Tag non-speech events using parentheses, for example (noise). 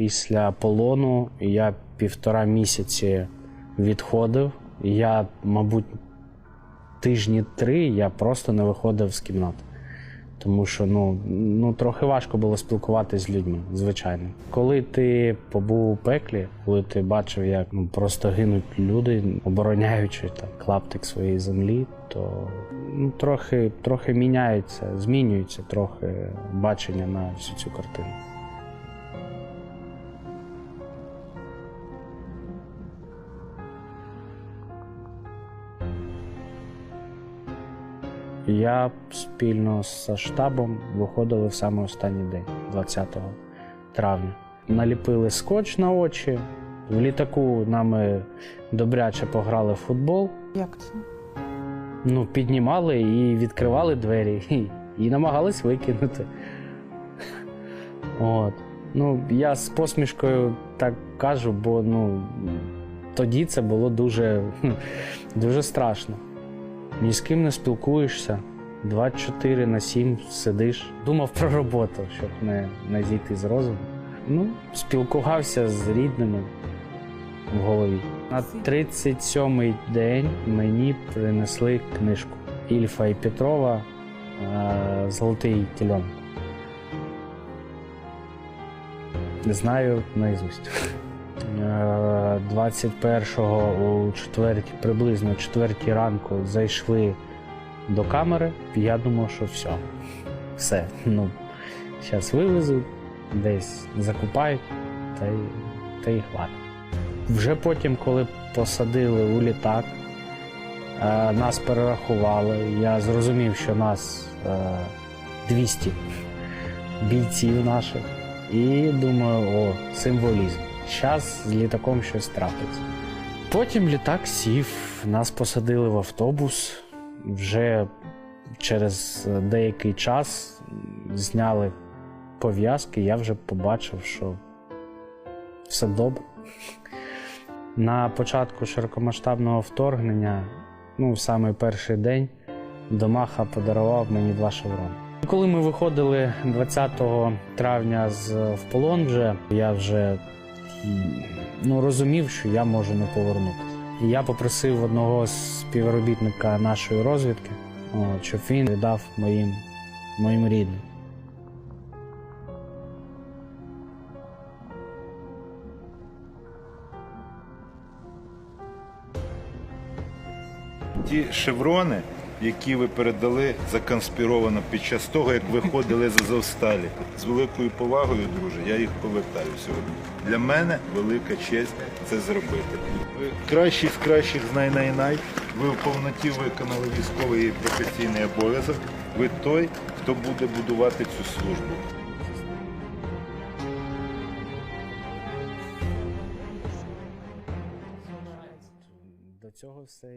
Після полону я півтора місяці відходив. Я, мабуть, тижні три я просто не виходив з кімнати. Тому що ну, ну трохи важко було спілкуватися з людьми, звичайно. Коли ти побув у пеклі, коли ти бачив, як ну, просто гинуть люди, обороняючи так, клаптик своєї землі, то ну, трохи, трохи міняється, змінюється трохи бачення на всю цю картину. Я спільно з штабом виходили в саме останній день, 20 травня. Наліпили скотч на очі. В літаку нами добряче пограли в футбол. Як це? Ну, піднімали і відкривали двері, (laughs) і, і намагались викинути. От. Ну, я з посмішкою так кажу, бо ну, тоді це було дуже, (laughs) дуже страшно. Ні з ким не спілкуєшся, 24 на 7 сидиш. Думав про роботу, щоб не, не зійти з розуму. Ну, спілкувався з рідними в голові. На 37-й день мені принесли книжку Ільфа і Петрова е, Золотий тільон. Не Знаю наизусть. Е, 21-го у четвертій, приблизно четвертій ранку зайшли до камери. Я думав, що все. Все. Ну, зараз вивезуть, десь закупають, та й, та й хватить. Вже потім, коли посадили у літак, е, нас перерахували. Я зрозумів, що нас е, 200 бійців наших. І думаю, о, символізм. Зараз з літаком щось трапиться. Потім літак сів, нас посадили в автобус. Вже через деякий час зняли пов'язки, я вже побачив, що все добре. На початку широкомасштабного вторгнення, ну, в самий перший день, Домаха подарував мені два шеврони. Коли ми виходили 20 травня з в полон, вже я вже ну, розумів, що я можу не повернутися. І я попросив одного з співробітника нашої розвідки, от, щоб він віддав моїм, моїм рідним. Ті шеврони, які ви передали законспіровано під час того, як виходили з Азовсталі. З великою повагою, друже, я їх повертаю сьогодні. Для мене велика честь це зробити. Ви кращий з кращих знай най най. Ви в повноті виконали військовий і професійний обов'язок. Ви той, хто буде будувати цю службу. До цього все